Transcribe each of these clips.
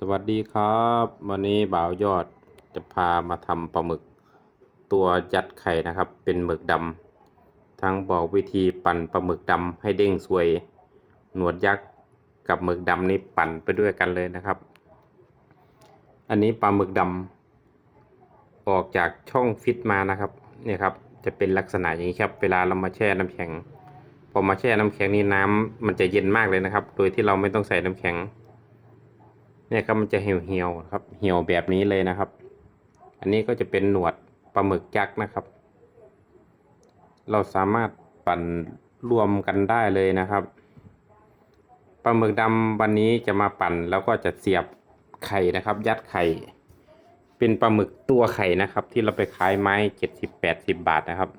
สวัสดีครับ วันนี้บ่าวยอดจะพามาทำปลาหมึก ตัวยัดไข่นะครับ เป็นหมึกดำทั้งบอกวิธีปั่นปลาหมึกดำให้เด้งสวย หนวดยักษ์กับหมึกดำนี่ปั่นไปด้วยกันเลยนะครับ อันนี้ปลาหมึกดำออกจากช่องฟิตมานะครับเนี่ยครับจะเป็นลักษณะอย่างนี้ครับ เวลาเรามาแช่น้ำแข็งพอมาแช่น้ำแข็งนี่น้ำมันจะเย็นมากเลยนะครับ โดยที่เราไม่ต้องใส่น้ำแข็ง เนี่ยครับมันจะเหี่ยวเหี่ยวๆครับ เหี่ยวแบบนี้เลยนะครับ อันนี้ก็จะเป็นหนวดปลาหมึกยักษ์นะครับ เราสามารถปั่นรวมกันได้เลยนะครับปลาหมึกดำวันนี้จะมาปั่นแล้วก็จะเสียบไข่นะครับ ยัดไข่ เป็นปลาหมึกตัวไข่นะครับ ที่เราไปขายไม้เจ็ดสิบแปดสิบบาทนะครับ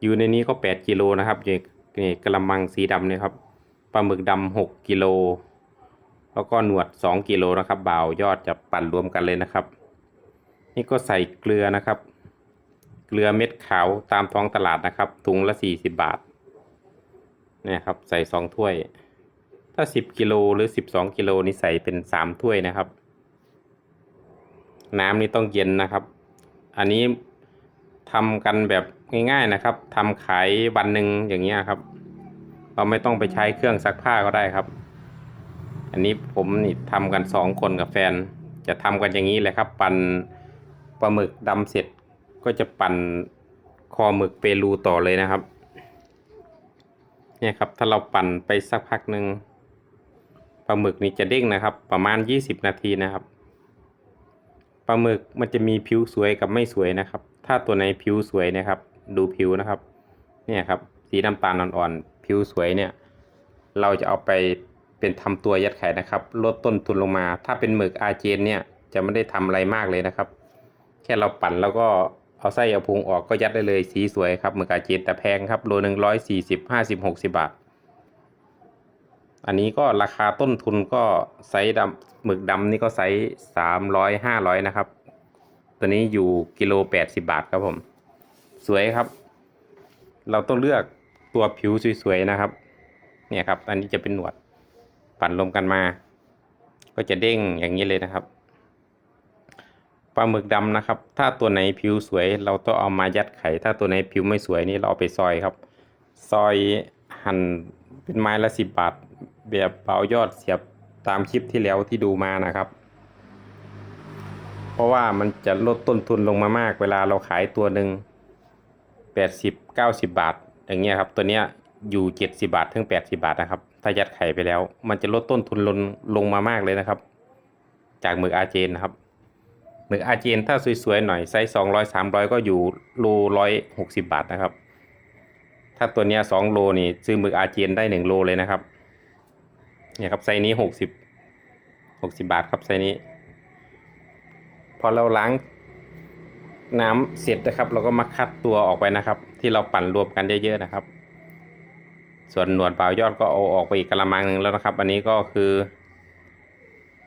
อยู่ในนี้ก็แปดกิโลนะครับอยู่ในกระมังสีดำเนี่ยครับปลาหมึกดำหกกิโล แล้วก็หนวด 2กิโลนะครับบ่าวยอดจะปั่นรวมกันเลยนะครับ นี่ก็ใส่เกลือนะครับ เกลือเม็ดขาวตามท้องตลาดนะครับ ถุงละ 40 บาทเนี่ยครับใส่ 2 ถ้วย ถ้า 10กิโลหรือ 12กิโลนี่ใส่เป็น 3 ถ้วยนะครับ น้ำนี่ต้องเย็นนะครับ อันนี้ทำกันแบบง่ายๆนะครับทำขายวันหนึ่งอย่างเงี้ยครับ เราไม่ต้องไปใช้เครื่องซักผ้าก็ได้ครับ อันนี้ผมนี่ทำกันสองคนกับแฟน จะทำกันอย่างนี้เลยครับ ปั่นปลาหมึกดำเสร็จ ก็จะปั่นคอหมึกเปรูต่อเลยนะครับ เนี่ยครับถ้าเราปั่นไปสักพักหนึ่งปลาหมึกนี่จะเด้งนะครับ ประมาณยี่สิบนาทีนะครับปลาหมึกมันจะมีผิวสวยกับไม่สวยนะครับ ถ้าตัวไหนผิวสวยนะครับ ดูผิวนะครับ เนี่ยครับ สีน้ำตาลอ่อนๆผิวสวยเนี่ย เราจะเอาไป เป็นทำตัวยัดไข่นะครับลดต้นทุนลงมา ถ้าเป็นหมึกอาเจนเนี่ยจะไม่ได้ทำอะไรมากเลยนะครับ แค่เราปั่นแล้วก็เอาไส้เอาพุงออกก็ยัดได้เลยสีสวยครับหมึกอาเจนแต่แพงครับโลหนึ่งร้อยสี่สิบห้าสิบหกสิบาท อันนี้ก็ราคาต้นทุนก็ไซส์ดำหมึกดำนี่ก็ไซส์สามร้อยห้าร้อยนะครับ ตัวนี้อยู่กิโลแปดสิบาทครับผม สวยครับ เราต้องเลือกตัวผิวสวยๆนะครับ เนี่ยครับ อันนี้จะเป็นหนวด ปั่นรวมกันมา ก็จะเด้งอย่างนี้เลยนะครับปลาหมึกดำนะครับ ถ้าตัวไหนผิวสวย เราต้องเอามายัดไข่ ถ้าตัวไหนผิวไม่สวยนี่เราเอาไปซอยครับ ซอยหั่นเป็นไม้ละสิบบาท แบบเบายอดเสียบตามคลิปที่แล้วที่ดูมานะครับ เพราะว่ามันจะลดต้นทุนลงมามาก เวลาเราขายตัวหนึ่งแปดสิบเก้าสิบบาท อย่างเงี้ยครับ ตัวเนี้ย อยู่เจ็ดสิบาทถึงแปดสิบาทนะครับ ถ้ายัดไข่ไปแล้ว มันจะลดต้นทุนลงลงมามากเลยนะครับ จากหมึกอาเจนนะครับหมึกอาเจนถ้าสวยๆหน่อยไซส์สองร้อยสามร้อยก็อยู่โลร้อยหกสิบาทนะครับ ถ้าตัวเนี้ยสองโลนี่ซื้อหมึกอาเจนได้หนึ่งโลเลยนะครับเนี่ยครับไซส์นี้หกสิบหกสิบาทครับไซส์นี้พอเราล้างน้ำเสร็จนะครับ เราก็มาคัดตัวออกไปนะครับ ที่เราปั่นรวมกันเยอะๆนะครับ ส่วนหนวดเปล่ายอดก็เอาออกไปอีกกระมังหนึ่งแล้วนะครับ อันนี้ก็คือ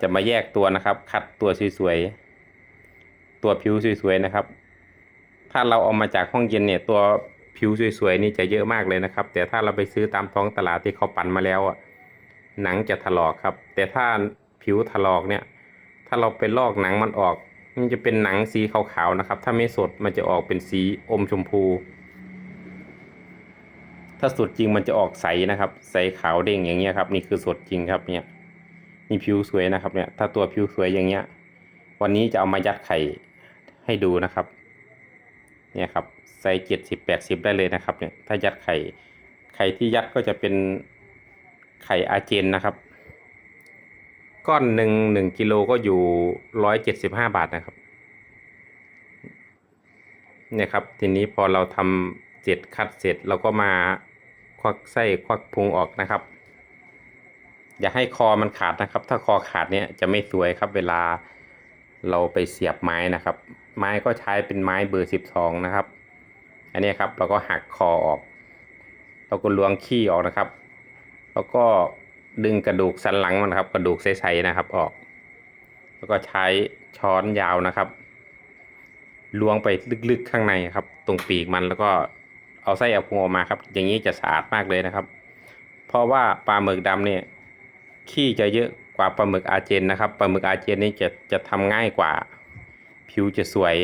จะมาแยกตัวนะครับ คัดตัวสวยๆตัวผิวสวยๆนะครับ ถ้าเราเอามาจากห้องเย็นเนี่ย ตัวผิวสวยๆนี่จะเยอะมากเลยนะครับ แต่ถ้าเราไปซื้อตามท้องตลาดที่เขาปั่นมาแล้วอะหนังจะถลอกครับ แต่ถ้าผิวถลอกเนี่ย ถ้าเราไปลอกหนังมันออก มันจะเป็นหนังสีขาวๆนะครับ ถ้าไม่สดมันจะออกเป็นสีอมชมพู ถ้าสดจริงมันจะออกใสนะครับ ใสขาวเด้งอย่างเงี้ยครับ นี่คือสดจริงครับเนี่ยนี่ผิวสวยนะครับเนี่ย ถ้าตัวผิวสวยอย่างเงี้ย วันนี้จะเอามายัดไข่ให้ดูนะครับ เนี่ยครับไซส์เจ็ดสิบแปดสิบได้เลยนะครับ เนี่ย ถ้ายัดไข่ ไข่ที่ยัดก็จะเป็นไข่อาเจนนะครับ ก้อนหนึ่งหนึ่งกิโลก็อยู่ร้อยเจ็ดสิบห้าบาทนะครับ เนี่ยครับ ทีนี้พอเราทำเสร็จคัดเสร็จเราก็มา วักไส้ควักพุงออกนะครับ อย่าให้คอมันขาดนะครับ ถ้าคอขาดเนี่ยจะไม่สวยครับ เวลาเราไปเสียบไม้นะครับ ไม้ก็ใช้เป็นไม้เบอร์สิบสองนะครับ อันนี้ครับเราก็หักคอออก เราก็ล้วงขี้ออกนะครับ แล้วก็ดึงกระดูกสันหลังมันครับ กระดูกใสๆนะครับออก แล้วก็ใช้ช้อนยาวนะครับล้วงไปลึกๆข้างในครับ ตรงปีกมันแล้วก็ เอาไส้เอาพุงออกมาครับ อย่างนี้จะสะอาดมากเลยนะครับ เพราะว่าปลาหมึกดำเนี่ยขี้จะเยอะกว่าปลาหมึกอาเจนนะครับปลาหมึกอาเจนนี่จะจะทำง่ายกว่า ผิวจะสวย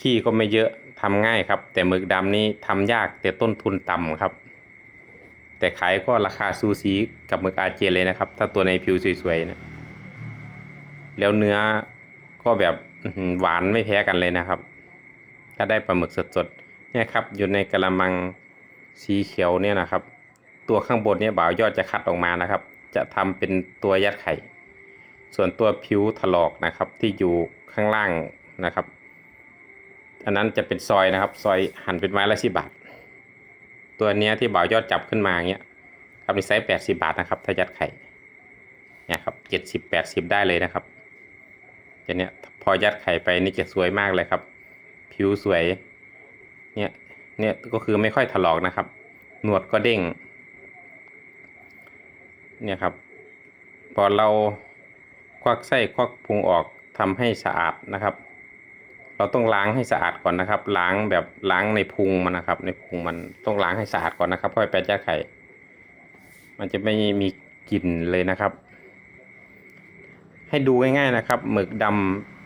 ขี้ก็ไม่เยอะทำง่ายครับ แต่หมึกดำนี่ทำยากแต่ต้นทุนต่ำครับ แต่ขายก็ราคาซูซีกับหมึกอาเจนเลยนะครับ ถ้าตัวในผิวสวยๆนะแล้วเนื้อก็แบบอื้อหือหวานไม่แพ้กันเลยนะครับ ถ้าได้ปลาหมึกสดๆ เนี่ยครับอยู่ในกระมังสีเขียวเนี่ยนะครับ ตัวข้างบนเนี่ยบ่าวยอดจะคัดออกมานะครับ จะทำเป็นตัวยัดไข่ ส่วนตัวผิวถลอกนะครับที่อยู่ข้างล่างนะครับ อันนั้นจะเป็นซอยนะครับ ซอยหั่นเป็นไม้ละสิบาท ตัวเนี้ยที่บ่าวยอดจับขึ้นมาเงี้ยครับในไซส์แปดสิบาทนะครับ ถ้ายัดไข่เนี่ยครับเจ็ดสิบแปดสิบได้เลยนะครับจะเนี้ยพอยัดไข่ไปนี่จะสวยมากเลยครับ ผิวสวย เนี่ยก็คือไม่ค่อยถลอกนะครับ หนวดก็เด้ง เนี่ยครับ พอเราควักไส้ควักพุงออกทำให้สะอาดนะครับ เราต้องล้างให้สะอาดก่อนนะครับ ล้างแบบล้างในพุงมันนะครับ ในพุงมันต้องล้างให้สะอาดก่อนนะครับค่อยไปยัดไข่ มันจะไม่มีกลิ่นเลยนะครับ ให้ดูง่ายๆนะครับ หมึกด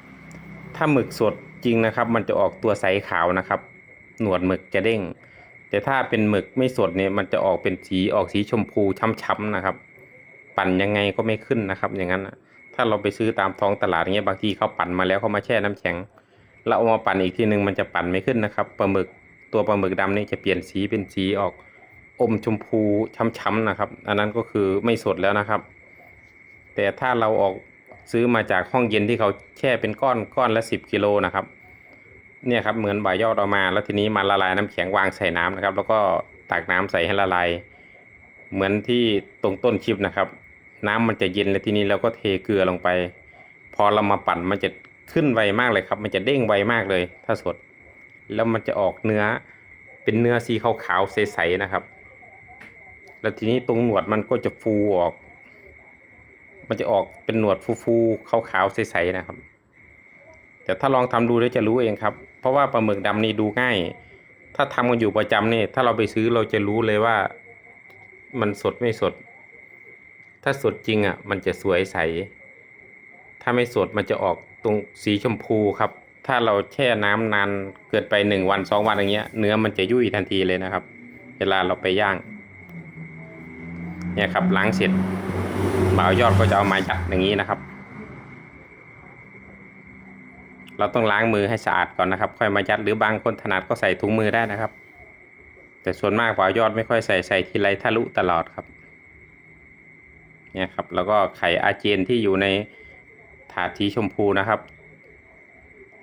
ำถ้าหมึกสดจริงนะครับ มันจะออกตัวใสขาวนะครับ หนวดหมึกจะเด้ง แต่ถ้าเป็นหมึกไม่สดเนี่ยมันจะออกเป็นสีออกสีชมพูช้ำๆนะครับ ปั่นยังไงก็ไม่ขึ้นนะครับ อย่างนั้นนะถ้าเราไปซื้อตามท้องตลาดเงี้ยบางทีเขาปั่นมาแล้วเขามาแช่น้ำแข็งเราเอามาปั่นอีกทีหนึ่งมันจะปั่นไม่ขึ้นนะครับปลาหมึกตัวปลาหมึกดำนี่จะเปลี่ยนสีเป็นสีออกอมชมพูช้ำๆนะครับ อันนั้นก็คือไม่สดแล้วนะครับ แต่ถ้าเราออกซื้อมาจากห้องเย็นที่เขาแช่เป็นก้อนก้อนละสิบกิโลนะครับ เนี่ยครับเหมือนใบยอดออกมา แล้วทีนี้มาละลายน้ำแข็งวางใส่น้ำนะครับ แล้วก็ตักน้ำใส่ให้ละลาย เหมือนที่ตรงต้นคลิปนะครับ น้ำมันจะเย็นแล้วทีนี้เราก็เทเกลือลงไป พอเรามาปั่นมันจะขึ้นไวมากเลยครับ มันจะเด้งไวมากเลย ถ้าสด แล้วมันจะออกเนื้อเป็นเนื้อสีขาวๆใสๆนะครับ แล้วทีนี้ตรงหนวดมันก็จะฟูออก มันจะออกเป็นหนวดฟูๆขาวๆใสๆนะครับแต่ถ้าลองทำดูแล้วจะรู้เองครับ เพราะว่าปลาหมึกดำนี่ดูง่าย ถ้าทำกันอยู่ประจำเนี่ถ้าเราไปซื้อเราจะรู้เลยว่า มันสดไม่สด ถ้าสดจริงอะ มันจะสวยใส ถ้าไม่สดมันจะออกตรงสีชมพูครับ ถ้าเราแช่น้ำนานเกินไปหนึ่งวันสองวันอย่างเงี้ย เนื้อมันจะยุ่ยทันทีเลยนะครับ เวลาเราไปย่าง เนี่ยครับล้างเสร็จบ่าวยอดก็จะเอามายัดอย่างนี้นะครับ เราต้องล้างมือให้สะอาดก่อนนะครับ ค่อยมายัดหรือบางคนถนัดก็ใส่ถุงมือได้นะครับ แต่ส่วนมากบ่ายอดไม่ค่อยใส่ใส่ทีไรทะลุตลอดครับเนี่ยครับแล้วก็ไข่อาเจนที่อยู่ในถาดสีชมพูนะครับ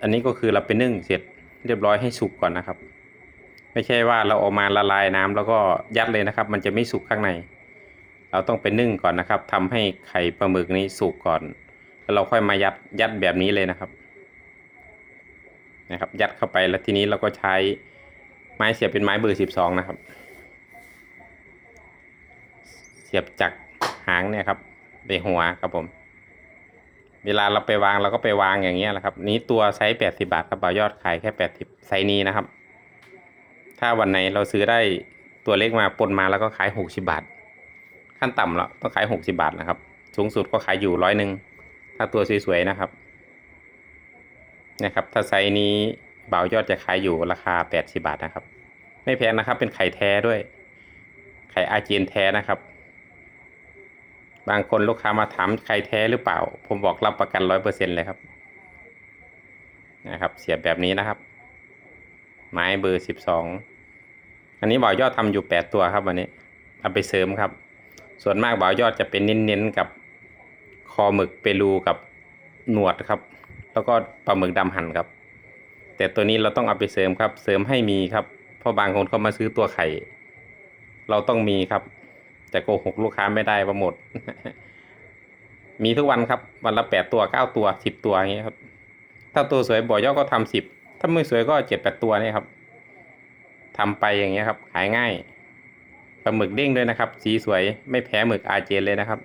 อันนี้ก็คือเราไปนึ่งเสร็จเรียบร้อยให้สุกก่อนนะครับ ไม่ใช่ว่าเราเออกมาละลายน้ำแล้วก็ยัดเลยนะครับ มันจะไม่สุกข้างใน เราต้องไปนึ่งก่อนนะครับทำให้ไข่ปลาหมึกนี้สุกก่อน แล้วเราค่อยมายัดยัดแบบนี้เลยนะครับ นะครับ ยัดเข้าไปแล้วทีนี้เราก็ใช้ไม้เสียบเป็นไม้เบอร์สิบสองนะครับ เสียบจากหางเนี่ยครับไปหัวครับผม เวลาเราไปวางเราก็ไปวางอย่างเงี้ยแหละครับ นี้ตัวไซส์แปดสิบาทครับบ่ายอดขายแค่แปดสิบไซส์นี้นะครับ ถ้าวันไหนเราซื้อได้ตัวเล็กมาปนมาแล้วก็ขายหกสิบาท ขั้นต่ำแล้วต้องขายหกสิบาทนะครับ สูงสุดก็ขายอยู่ร้อยหนึ่งถ้าตัวสวยๆนะครับ นะครับ ถ้าไซส์นี้บ่าวยอดจะขายอยู่ราคาแปดสิบาทนะครับ ไม่แพงนะครับ เป็นไข่แท้ด้วย ไข่อาเจียนแท้นะครับ บางคนลูกค้ามาถามไข่แท้หรือเปล่า ผมบอกรับประกันร้อยเปอร์เซ็นเลยครับนะครับ เสียบแบบนี้นะครับ ไม้เบอร์สิบสองอันนี้บ่าวยอดทำอยู่แปดตัวครับวันนี้เอาไปเสริมครับ ส่วนมากบ่าวยอดจะเป็นเน้นๆกับคอหมึกเปรูกับหนวดครับ แล้วก็ปลาหมึกดำหั่นครับ แต่ตัวนี้เราต้องเอาไปเสริมครับ เสริมให้มีครับเพราะบางคนเขามาซื้อตัวไข่ เราต้องมีครับแต่โกหกลูกค้าไม่ได้ว่าหมด มีทุกวันครับ วันละแปดตัวเก้าตัวสิบตัวอย่างเงี้ยครับ ถ้าตัวสวยบ่อยอดก็ทำสิบถ้าไม่สวยก็เจ็ดแปดตัวนี่ครับทำไปอย่างเงี้ยครับขายง่ายปลาหมึกเด้งด้วยนะครับ สีสวยไม่แพ้หมึกอาเจนเลยนะครับ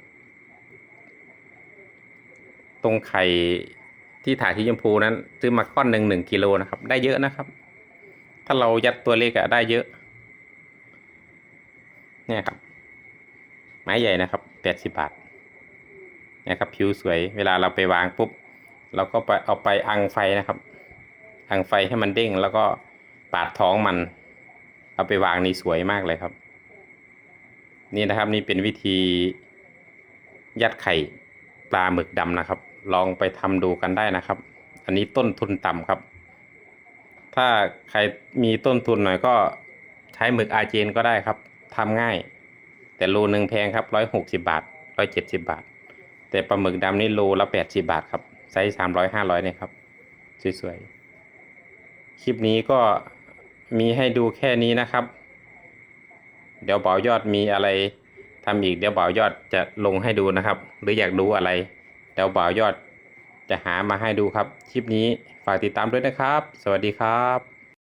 ตรงไข่ ที่ถ่ายที่ชมพูนั้นซื้อมาก้อนหนึ่งหนึ่งกิโลนะครับ ได้เยอะนะครับ ถ้าเรายัดตัวเล็กอะได้เยอะ เนี่ยครับ ไม้ใหญ่นะครับแปดสิบบาทเนี่ยครับผิวสวย เวลาเราไปวางปุ๊บ เราก็ไปเอาไปอังไฟนะครับ อังไฟให้มันเด้งแล้วก็ปาดท้องมัน เอาไปวางนี่สวยมากเลยครับ นี่นะครับนี่เป็นวิธียัดไข่ปลาหมึกดำนะครับ ลองไปทำดูกันได้นะครับ อันนี้ต้นทุนต่ำครับ ถ้าใครมีต้นทุนหน่อยก็ใช้หมึกอาเจนก็ได้ครับทำง่าย แต่โลนึงแพงครับร้อยหกสิบาทร้อยเจ็ดสิบาท แต่ปลาหมึกดำนี่โลละแปดสิบาทครับไซส์สามร้อยห้าร้อยเนี่ยครับสวยๆคลิปนี้ก็มีให้ดูแค่นี้นะครับ เดี๋ยวเบายอดมีอะไรทำอีกเดี๋ยวเบายอดจะลงให้ดูนะครับ หรืออยากดูอะไร เดี๋ยวเบายอดจะหามาให้ดูครับ คลิปนี้ฝากติดตามด้วยนะครับ สวัสดีครับ